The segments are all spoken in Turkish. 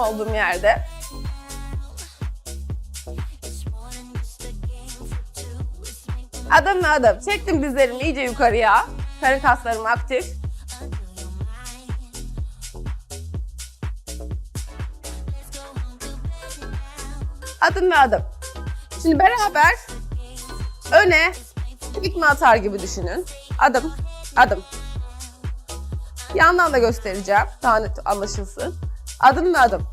olduğum yerde. Adım adım. Çektim dizlerimi iyice yukarıya. Karın kaslarım aktif. Adım ve adım. Şimdi beraber öne tekme atar gibi düşünün. Adım, adım. Yandan da göstereceğim. Daha net anlaşılsın. Adım ve adım.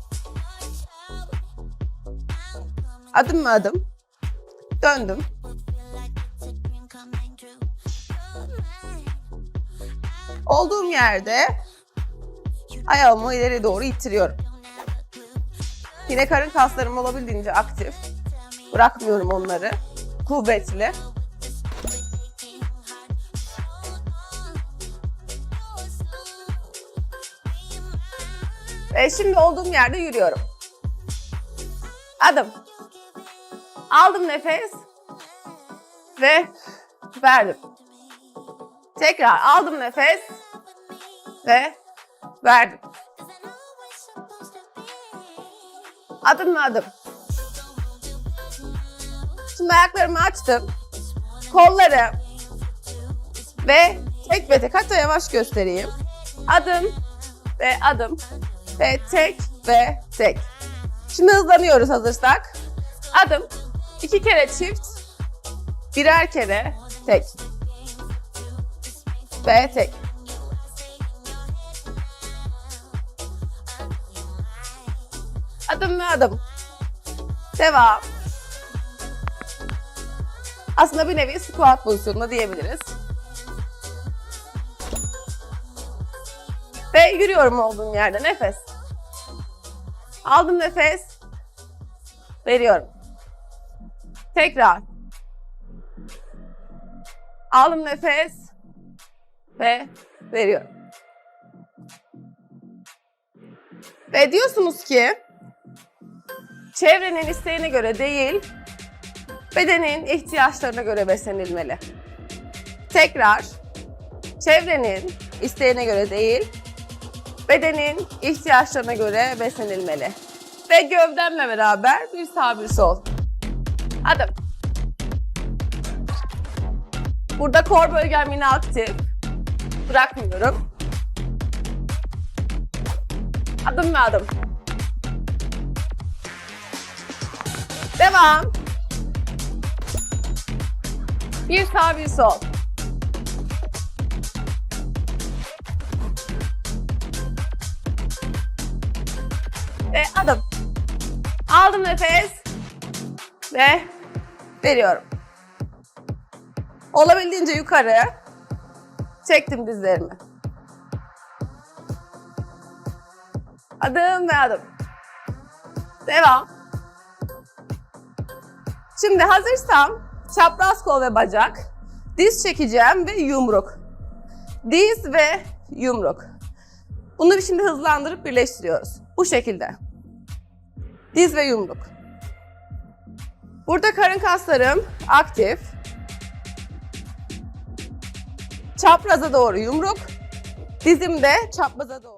Adım ve adım. Döndüm. Olduğum yerde ayağımı ileri doğru ittiriyorum. Yine karın kaslarım olabildiğince aktif. Bırakmıyorum onları. Kuvvetli. Ve şimdi olduğum yerde yürüyorum. Adım. Aldım nefes. Ve verdim. Tekrar aldım nefes. Ve verdim. Adım adım? Şimdi ayaklarımı açtım. Kolları ve tek ve tek. Hatta yavaş göstereyim. Adım ve adım ve tek ve tek. Şimdi hızlanıyoruz hazırsak. Adım, iki kere çift, birer kere tek. Ve tek. Adım ve adım. Devam. Aslında bir nevi squat pozisyonunda diyebiliriz. Ve yürüyorum olduğum yerde. Nefes. Aldım nefes. Veriyorum. Tekrar. Aldım nefes. Ve veriyorum. Ve diyorsunuz ki çevrenin isteğine göre değil, bedenin ihtiyaçlarına göre beslenilmeli. Tekrar, çevrenin isteğine göre değil, bedenin ihtiyaçlarına göre beslenilmeli. Ve gövdemle beraber bir sağ bir sol. Adım. Burada kor bölgem yine aktif. Bırakmıyorum. Adım ve adım. Devam. Bir sağ bir sol. Adım. Aldım nefes. Ve veriyorum. Olabildiğince yukarı. Çektim dizlerimi. Adım ve adım. Devam. Şimdi hazırsam çapraz kol ve bacak. Diz çekeceğim ve yumruk. Diz ve yumruk. Bunu şimdi hızlandırıp birleştiriyoruz. Bu şekilde. Diz ve yumruk. Burada karın kaslarım aktif. Çapraza doğru yumruk. Dizim de çapraza doğru.